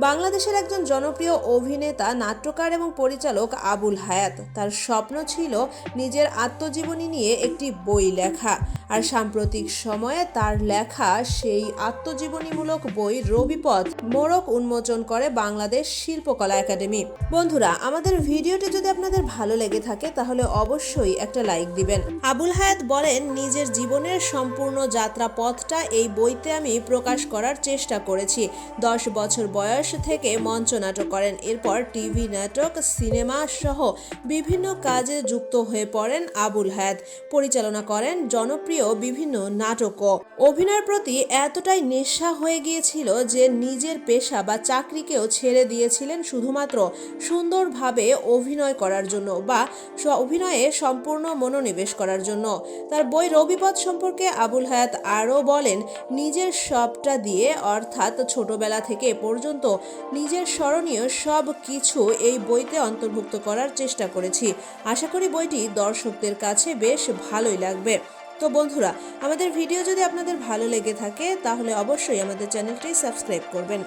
বাংলাদেশের একজন জনপ্রিয় অভিনেতা, নাট্যকার এবং পরিচালক আবুল হায়াত। তার স্বপ্ন ছিল নিজের আত্মজীবনী নিয়ে একটি বই লেখা। আর সাম্প্রতিক সময়ে তার লেখা সেই আত্মজীবনীমূলক বই রবিপথ মোড়ক উন্মোচন করে বাংলাদেশ শিল্পকলা একাডেমি। বন্ধুরা, আমাদের ভিডিওটি যদি আপনাদের ভালো লেগে থাকে, তাহলে অবশ্যই একটা লাইক দিবেন। আবুল হায়াত বলেন, নিজের জীবনের সম্পূর্ণ যাত্রা পথটা এই বইতে আমি প্রকাশ করার চেষ্টা করেছি। দশ বছর বয়স থেকে মঞ্চ নাটক করেন। এরপর টিভি নাটক সিনেমা সহ বিভিন্ন কাজে যুক্ত হয়ে পড়েন আবুল হায়াত। পরিচালনা করেন জনপ্রিয় বিভিন্ন নাটকও। অভিনয়ের প্রতি এতটাই নেশা হয়ে গিয়েছিল যে নিজের পেশা বা চাকরিকেও ছেড়ে দিয়েছিলেন শুধুমাত্র সুন্দরভাবে অভিনয় করার জন্য বা অভিনয়ে সম্পূর্ণ মনোনিবেশ করার জন্য। তার বই রবিপথ সম্পর্কে আবুল হায়াত আরও বলেন, নিজের সবটা দিয়ে, অর্থাৎ ছোটবেলা থেকে পর্যন্ত নিজের স্মরণীয় সব কিছু এই বইতে অন্তর্ভুক্ত করার চেষ্টা করেছি। আশা করি বইটি দর্শকদের কাছে বেশ ভালোই লাগবে। তো বন্ধুরা, আমাদের ভিডিও যদি আপনাদের ভালো লেগে থাকে, তাহলে অবশ্যই আমাদের চ্যানেলটি সাবস্ক্রাইব করবেন।